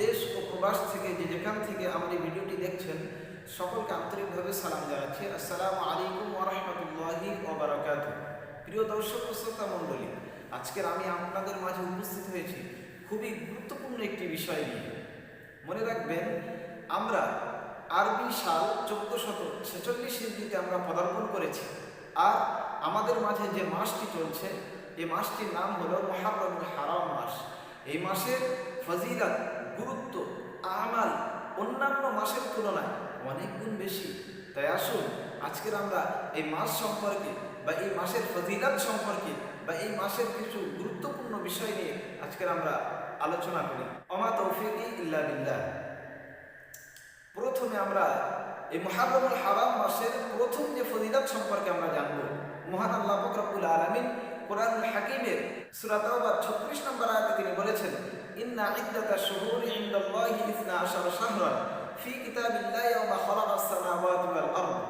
দেশ ও প্রবাস থেকে যে যেখান থেকে আমার এই ভিডিওটি দেখছেন, সকলকে আন্তরিকভাবে সালাম জানাচ্ছি। আসসালামু আলাইকুম ওয়া রাহমাতুল্লাহি ওয়া বারাকাতুহু। প্রিয় দর্শক শ্রোতা মণ্ডলী, আজকের আমি আপনাদের মাঝে উপস্থিত হয়েছি খুবই গুরুত্বপূর্ণ একটি বিষয় নিয়ে। মনে রাখবেন, আমরা আরবি সাল চোদ্দ শত ছেচল্লিশ হিজড়িতে আমরা পদার্পণ করেছি। আর আমাদের মাঝে যে মাসটি চলছে এই মাসটির নাম হলো মহারমুল হারাম মাস। এই মাসের ফজিলত, গুরুত্ব, আমাল অন্যান্য মাসের তুলনায় অনেক গুণ বেশি। তাই আসুন, আজকের আমরা এই মাস সম্পর্কে বা এই মাসের ফজিলত সম্পর্কে বা এই মাসের কিছু গুরুত্বপূর্ণ বিষয় নিয়ে আজকের আমরা আলোচনা করি। অমা তৌফিকি ইল্লা বিল্লাহ। প্রথমে আমরা এই মহারমুল হারাম মাসের প্রথম যে ফজিলত সম্পর্কে আমরা জানব, মহান আল্লাহ ফকরাবুল আলমিন কোরআনুল হাকিমের 36 নম্বর আয়াতে তিনি বলেছেন, ইন্না ইদ্দাতা শুহুরি ইনদাল্লাহি ইসনা আশারা শাহরান ফি কিতাবিল্লাহি ওয়া খালাকাস সামাওয়াতি ওয়াল আরদ।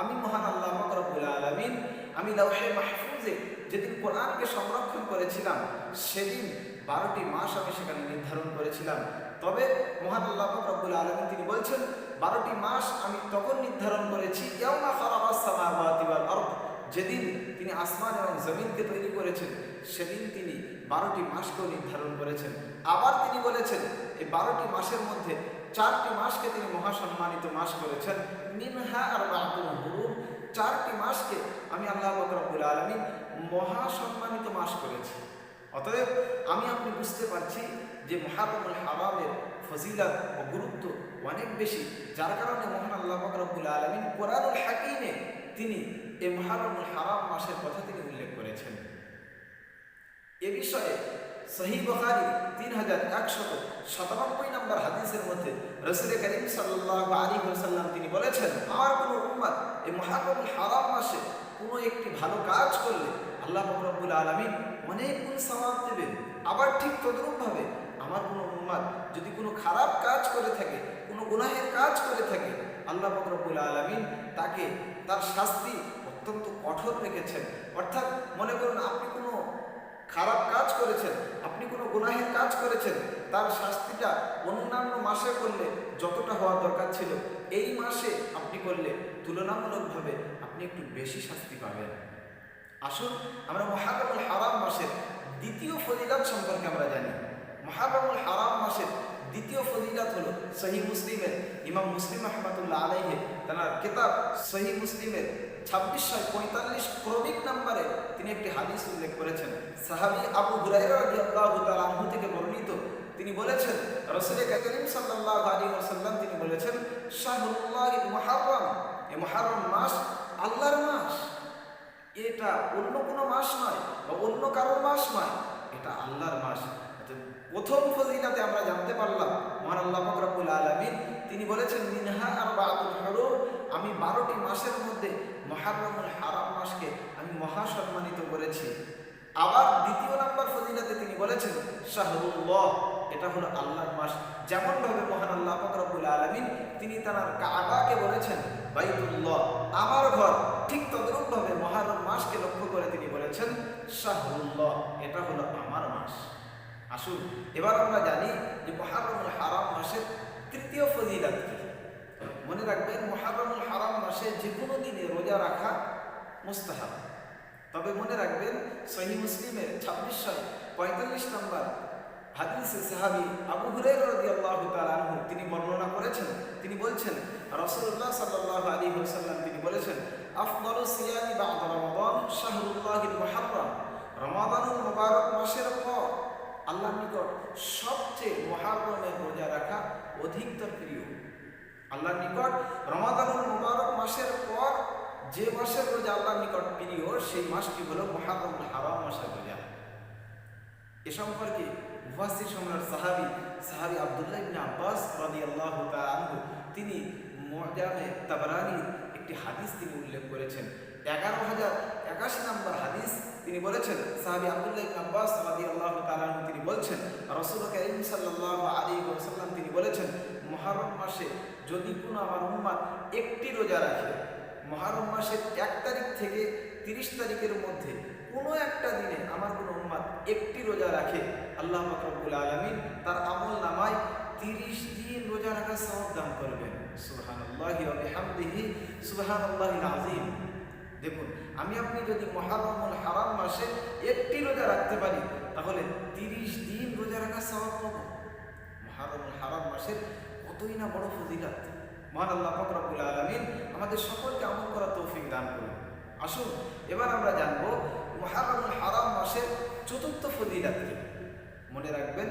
আমি মহান আল্লাহ ফকরাবুল আলমিন, আমি লাউহে মাহফুজে যেদিন কোরআনকে সংরক্ষণ করেছিলাম, সেদিন বারোটি মাস আমি সেখানে নির্ধারণ করেছিলাম। তবে মহান আল্লাহ রব্বুল আলমিন তিনি বলছেন, বারোটি মাস আমি তখন নির্ধারণ করেছি যেদিন তিনি আসমান এবং জমিনকে তৈরি করেছেন। সেদিন তিনি বারোটি মাসকেও নির্ধারণ করেছেন। আবার তিনি বলেছেন, এই বারোটি মাসের মধ্যে চারটি মাসকে তিনি মহাসম্মানিত মাস করেছেন। মিনহা আর হুরুম চারটি মাসকে আমি আল্লাহ রব্বুল আলমিন মহাসম্মানিত মাস করেছি। অতএব আমি আপনি বুঝতে পারছি যে মহারমুল হারামের ফজিলত ও গুরুত্ব অনেক বেশি। যার কারণে মহান আল্লাহ রব্বুল আলমিন কোরআনুল হাকিমে তিনি এই মহারমুল হারাম মাসের কথা তিনি এ বিষয়ে সহি বখারি তিন হাজার একশত সাতানব্বই নম্বর হাদিসের মধ্যে রসুল করিম সাল্লাহ আলী সাল্লাম তিনি বলেছেন, আমার কোনো উম্মাদ এই মহারমুল হারাম মাসে কোনো একটি ভালো কাজ করলে আল্লাহ রব্বুল আলমিন অনেক গুণ সওয়াব দেবেন। আবার ঠিক তদ্রূপভাবে আমার কোনো উম্মাদ যদি কোনো খারাপ কাজ করে থাকে, কোনো গুনাহের কাজ করে থাকে, আল্লাহ রব্বুল আলমিন তাকে তার শাস্তি অত্যন্ত কঠোর রেখেছেন। অর্থাৎ মনে করুন, আপনি কোনো খারাপ কাজ করেছেন, আপনি কোনো গুনাহের কাজ করেছেন, তার শাস্তিটা অন্যান্য মাসে করলে যতটা হওয়া দরকার ছিল, এই মাসে আপনি করলে তুলনামূলকভাবে আপনি একটু বেশি শাস্তি পাবেন। আসুন, আমরা মহারমুল হারাম মাসের দ্বিতীয় ফজিলাত সম্পর্কে আমরা জানি। মহারমুল হারাম মাসের দ্বিতীয় ফজিলাত হলো সহি মুসলিমের, ইমাম মুসলিম আহমদুল্লাহ আলাইহে, তার কেতাব সহি মুসলিমের ছাব্বিশ ছয় পঁয়তাল্লিশ ক্রমিক নাম্বারে তিনি একটি হাদিস উল্লেখ করেছেন। সাহাবি আবু তাআলা থেকে বর্ণিত। তিনি বলেছেন, রাসূল করিম সাল্লাল্লাহু আলাইহি ওয়াসাল্লাম তিনি বলেছেন শাহরুল্লাহিল মুহাররম। এই মুহাররম মাস আল্লাহর মাস। এটা অন্য কোনো মাস নয় বা অন্য কারোর মাস নয়, এটা আল্লাহর মাস। প্রথম ফজিলাতে আমরা জানতে পারলাম মহান আল্লাহ ফকরাবুল আলমিন, তিনি বলেছেন, মিনহা আর বাবুল হরুম আমি বারোটি মাসের মধ্যে মহারমুল হারাম মাসকে আমি মহা মহাসম্মানিত করেছি। আবার দ্বিতীয় নাম্বার ফজিলাতে তিনি বলেছেন, শাহরুল্লাহ এটা হলো আল্লাহর মাস। যেমনভাবে মহান আল্লাহ ফকরাবুল আলমিন, তিনি তার কাবাকে বলেছেন, বাইতুল্লাহ আমার ঘর, ঠিক তদ্রূপভাবে মহারম মাসকে লক্ষ্য করে তিনি বলেছেন, শাহরুল্লাহ এটা হলো আমার মাস। আসুন। এবার আমরা জানি যে মহারমুল হারাম মাসের তৃতীয় ফজিলাত কি? মনে রাখবেন মহারমুল হারাম মাসে যে কোনো দিনে রোজা রাখা মুস্তাহাব। তবে মনে রাখবেন, সহি মুসলিমের ছাব্বিশ ছয় পঁয়তাল্লিশ নম্বর হাদিসে সাহাবি আবু তাআলা আনহু তিনি বর্ণনা করেছেন। তিনি বলছেন, রাসূলুল্লাহ সাল্লাল্লাহু আলী ওয়াসাল্লাম তিনি বলেছেন, আফদালু সিয়ানি বা'দা রমাদান শাহরুল্লাহিল মুহাররম। রমাদানুল মুবারক মাসের পর আল্লাহর নিকট সবচেয়ে মহারমের রোজা রাখা অধিকতর প্রিয় আল্লাহর নিকট রমাদানুল মুবারক মাসের পর যে মাসের রোজা আল্লাহর নিকট প্রিয়, সেই মাসটি হলো মহারমুল হারাম মাসের রোজা। এ সম্পর্কে মুফাসসির সম্রাট সাহাবি, সাহাবী আব্দুল্লাহ ইবনে আব্বাস রাদিয়াল্লাহু তাআলা তিনি মুজামে তাবরানি একটি হাদিস তিনি উল্লেখ করেছেন। এগারো হাজার একাশি নম্বর হাদিস তিনি বলেছেন, সাহাবী আব্দুল্লাহ আব্বাস রাদিয়াল্লাহু তাআলা আনহু তিনি বলছেন রাসূল কারীম সাল্লাল্লাহু আলাইহি ওয়াসাল্লাম তিনি বলেছেন মহারম মাসে যদি কোনো আমার উম্মত একটি রোজা রাখে মহারম মাসের এক তারিখ থেকে তিরিশ তারিখের মধ্যে কোনো একটা দিনে আমার কোনো উম্মাদ উম্মাদ একটি রোজা রাখে, আল্লাহ রব্বুল আলমিন তার আমল নামায় তিরিশ দিন রোজা রাখার সওয়াব দান করবেন। সুবহানাল্লাহি ওয়া বিহামদিহি, সুবহানাল্লাহিল আযীম। দেখুন, আমি আপনি যদি মহারমুল হারাম মাসে একটি রোজা রাখতে পারি, তাহলে তিরিশ দিন রোজা রাখার সওয়াব পাবো। মহারমুল হারাম মাসের কতই না বড় ফজিলাত। মহান আল্লাহ ফকরাবুল আলমিন আমাদের সকলকে আমল করার তৌফিক দান করুন। আসুন, এবার আমরা জানব মহারমুল হারাম মাসের চতুর্থ ফজিলাত মনে রাখবেন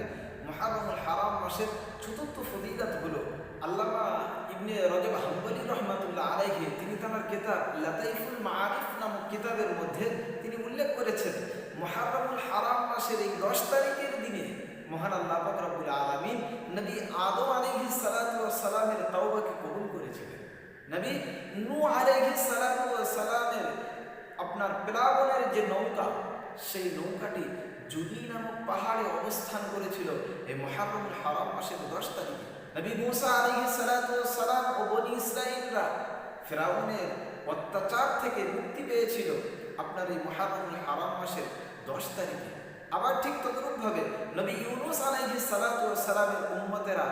মহারমুল হারাম মাসের চতুর্থ ফজিলাত হলো আল্লামা ইবনে রজব হাম্বলি রহমাতুল্লাহ আলাইহি, তিনি তার কিতাব লাতাইফুল মাআরিফ নামক কিতাবের মধ্যে তিনি উল্লেখ করেছেন মহারমুল হারাম মাসের এই দশ তারিখের দিনে মহান আল্লাহ পাক রব্বুল আলামিন নবী আদম আলাইহিস সালাতু ওয়াস সালামের তওবাকে কবুল করেছিলেন। নবী নূহ আলাইহিস সালাতু ওয়াস সালামের আপনার প্লাবনের যে নৌকা, সেই নৌকাটি জুদি নামক পাহাড়ে অবস্থান করেছিল, এই মহারমুল হারাম মাসের দশ তারিখে। নবী মুসা ওয়াস সালাম ও বনি ফেরাউনের অত্যাচার থেকে মুক্তি পেয়েছিল আপনার এই মহারমুল হারাম মাসের দশ তারিখে। আবার ঠিক তদরূপভাবে নবী ইউনুস আলাইহি সালাতু সালামের উম্মতেরা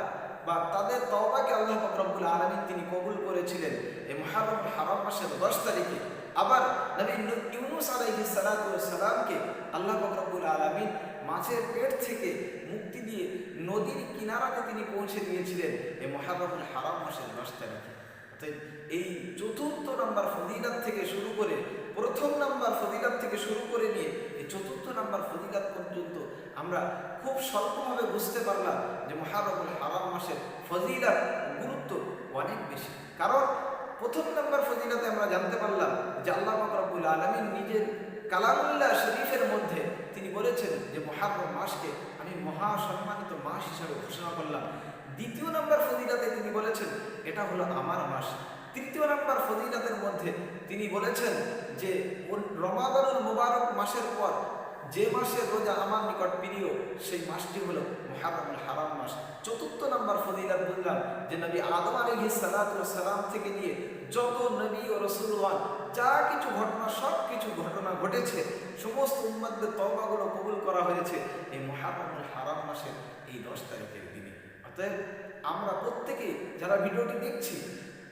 বা তাদের তওবাকে আল্লাহ রব্বুল আলামিন তিনি কবুল করেছিলেন এই মুহররম হারাম মাসের 10 তারিখে। আবার নবী ইউনুস আলাইহি সালাতু সালামকে আল্লাহ রব্বুল আলামিন মাছের পেট থেকে মুক্তি কিনারাতে তিনি পৌঁছে দিয়েছিলেন এই মুহররম হারাম মাসের 10 তারিখে অতএব এই চতুর্থ নাম্বার ফজিলাত থেকে শুরু করে, প্রথম নাম্বার ফজিলাত থেকে শুরু করে নিয়ে এই চতুর্থ নাম্বার ফজিলাত পর্যন্ত আমরা খুব স্বল্পভাবে বুঝতে পারলাম যে মহারমুল হারাম মাসের ফজিলার গুরুত্ব অনেক বেশি। কারণ প্রথম নাম্বার ফজিলাতে আমরা জানতে পারলাম যে আল্লাহ রব্বুল আলমিন নিজের কালামুল্লাহ শরীফের মধ্যে তিনি বলেছেন যে মহারম মাসকে আমি মহা সম্মানিত মাস হিসাবে ঘোষণা করলাম। দ্বিতীয় নম্বর ফজিলাতে তিনি বলেছেন, এটা হলো আমার মাস। তৃতীয় নম্বর ফজিলাতের মধ্যে তিনি বলেছেন যে রমাদানুল মুবারক মাসের পর যে মাসের রোজা আমার নিকট প্রিয়, সেই মাসটি হলো মুহাররমুল হারাম মাস। চতুর্থ নম্বর ফজিলাত বললাম যে, নবী আদম ওয়াস সালাম থেকে নিয়ে যত নবী ও রাসূলগণ যা কিছু ঘটনা, সব কিছু ঘটনা ঘটেছে, সমস্ত উম্মাদদের তবাগুলো কবুল করা হয়েছে এই মুহাররমুল হারাম মাসের এই দশ তারিখের দিনে। অতএব আমরা প্রত্যেকে যারা ভিডিওটি দেখছি,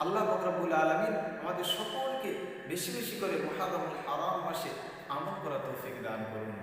আল্লাহ বকরাবুল আলমিন আমাদের সকলকে বেশি বেশি করে মহারমুল হারাম মাসে আমল করা তৌফিক দান করুন।